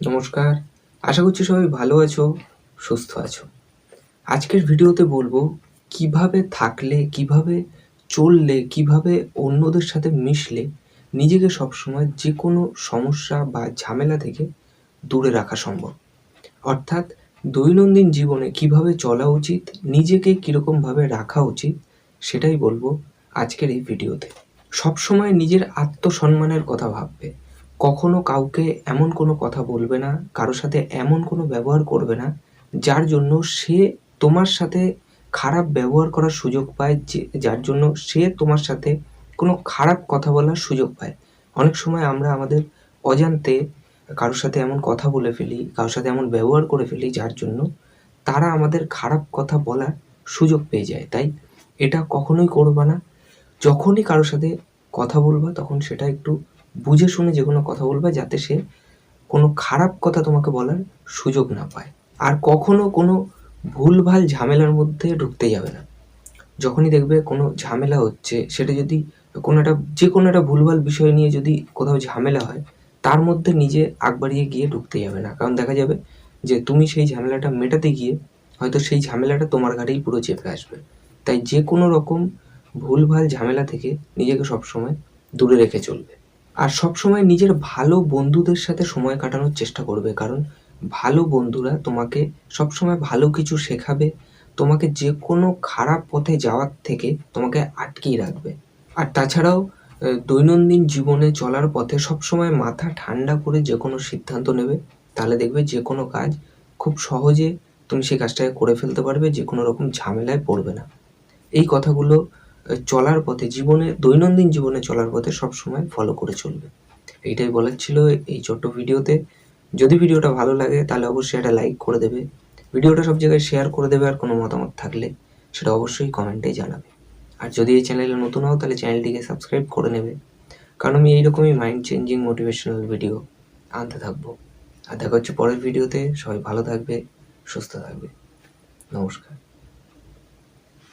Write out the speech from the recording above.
নমস্কার। আশা করছি সবাই ভালো আছো, সুস্থ আছো। আজকের ভিডিওতে বলব, কীভাবে থাকলে, কীভাবে চললে, কীভাবে অন্যদের সাথে মিশলে নিজেকে সবসময় যে কোনো সমস্যা বা ঝামেলা থেকে দূরে রাখা সম্ভব। অর্থাৎ দৈনন্দিন জীবনে কীভাবে চলা উচিত, নিজেকে কীরকমভাবে রাখা উচিত, সেটাই বলব আজকের এই ভিডিওতে। সবসময় নিজের আত্মসম্মানের কথা ভাববে। কখনো কাউকে এমন কোনো কথা বলবে না কারোর সাথে এমন কোনো ব্যবহার করবে না, যার জন্য সে তোমার সাথে খারাপ ব্যবহার করার সুযোগ পায়, যে, যার জন্য সে তোমার সাথে কোনো খারাপ কথা বলার সুযোগ পায়। অনেক সময় আমরা আমাদের অজান্তে কারোর সাথে এমন কথা বলে ফেলি, কারোর সাথে এমন ব্যবহার করে ফেলি, যার জন্য তারা আমাদের খারাপ কথা বলার সুযোগ পেয়ে যায়। তাই এটা কখনোই করবা না। যখনই কারোর সাথে কথা বলবা, তখন সেটা একটু বুঝে শুনে যে কোনো কথা বলবে যাতে সে কোনো খারাপ কথা তোমাকে বলার সুযোগ না পায়। আর কখনো কোনো ভুলভাল ঝামেলার মধ্যে ঢুকতে যাবে না। যখনই দেখবে কোনো ঝামেলা হচ্ছে, সেটা যদি কোনো একটা, যে কোনো একটা ভুলভাল বিষয় নিয়ে যদি কোথাও ঝামেলা হয়, তার মধ্যে নিজে আগ বাড়িয়ে গিয়ে ঢুকতে যাবে না। কারণ দেখা যাবে যে তুমি সেই ঝামেলাটা মেটাতে গিয়ে হয়তো সেই ঝামেলাটা তোমার ঘাটেই পুরো চেপে আসবে। তাই যে কোনো রকম ভুলভাল ঝামেলা থেকে নিজেকে সবসময় দূরে রেখে চলবে। আর সবসময় নিজের ভালো বন্ধুদের সাথে সময় কাটানোর চেষ্টা করবে, কারণ ভালো বন্ধুরা তোমাকে সবসময় ভালো কিছু শেখাবে, তোমাকে যে কোনো খারাপ পথে যাওয়ার থেকে তোমাকে আটকিয়ে রাখবে। আর তাছাড়াও দৈনন্দিন জীবনে চলার পথে সবসময় মাথা ঠান্ডা করে যে কোনো সিদ্ধান্ত নেবে, তাহলে দেখবে যে কোনো কাজ খুব সহজে তুমি সেই কাজটাকে করে ফেলতে পারবে যে কোনো রকম ঝামেলায় পড়বে না। এই কথাগুলো চলার পথে, জীবনে, দৈনন্দিন জীবনে চলার পথে সবসময় ফলো করে চলবে। এইটাই বলার ছিল এই ছোট্ট ভিডিওতে। যদি ভিডিওটা ভালো লাগে, তাহলে অবশ্যই একটা লাইক করে দেবে। ভিডিওটা সব জায়গায় শেয়ার করে দেবে, আর কোনো মতামত থাকলে সেটা অবশ্যই কমেন্টে জানাবে। আর যদি এই চ্যানেলে নতুন হও, তাহলে চ্যানেলটিকে সাবস্ক্রাইব করে নেবে। কারণ আমি এইরকমই মাইন্ড চেঞ্জিং মোটিভেশনাল ভিডিও আনতে থাকব। আর দেখা হচ্ছে পরের ভিডিওতে সবাই ভালো থাকবে, সুস্থ থাকবে। নমস্কার।